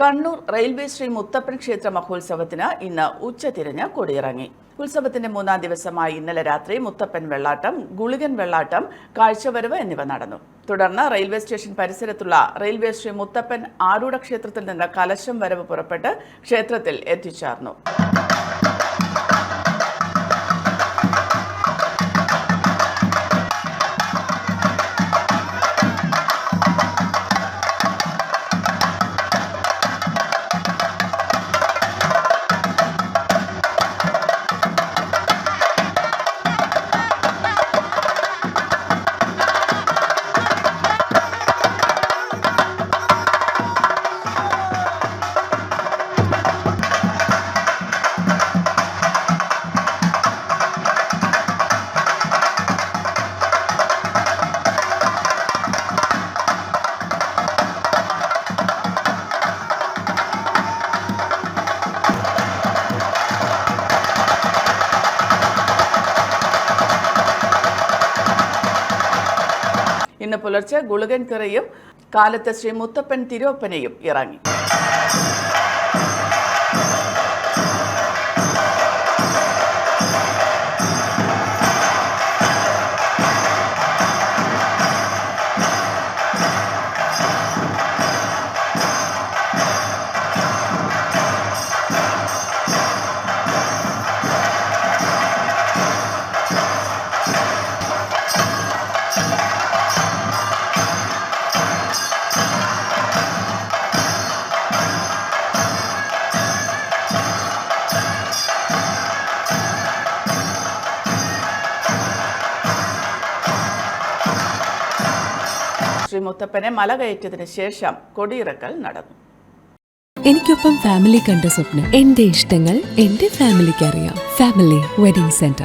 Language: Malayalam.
കണ്ണൂർ റെയിൽവേ ശ്രീ മുത്തപ്പൻ ക്ഷേത്ര മഹോത്സവത്തിന് ഇന്ന് ഉച്ചതിരിഞ്ഞ് കൊടിയിറങ്ങി. ഉത്സവത്തിന്റെ മൂന്നാം ദിവസമായി ഇന്നലെ രാത്രി മുത്തപ്പൻ വെള്ളാട്ടം ഗുളികൻ വെള്ളാട്ടം കാഴ്ചവരവ് എന്നിവ നടന്നു. തുടർന്ന് റെയിൽവേ സ്റ്റേഷൻ പരിസരത്തുള്ള റെയിൽവേ ശ്രീ മുത്തപ്പൻ ആരൂഢ ക്ഷേത്രത്തിൽ നിന്ന് കലശം വരവ് പുറപ്പെട്ട് ക്ഷേത്രത്തിൽ എത്തിച്ചേർന്നു. ഇന്ന് പുലർച്ചെ ഗുളുകൻ തിറയും കാലത്ത് ശ്രീ മുത്തപ്പൻ തിരുവപ്പനയും ഇറങ്ങി. ശ്രീ മുത്തപ്പനെ മല കയറ്റിയതിനു ശേഷം കൊടിയിറക്കൽ നടന്നു. എനിക്കൊപ്പം ഫാമിലി കണ്ട സ്വപ്നം എന്റെ ഇഷ്ടങ്ങൾ എന്റെ ഫാമിലിക്ക് അറിയാം. Family wedding centre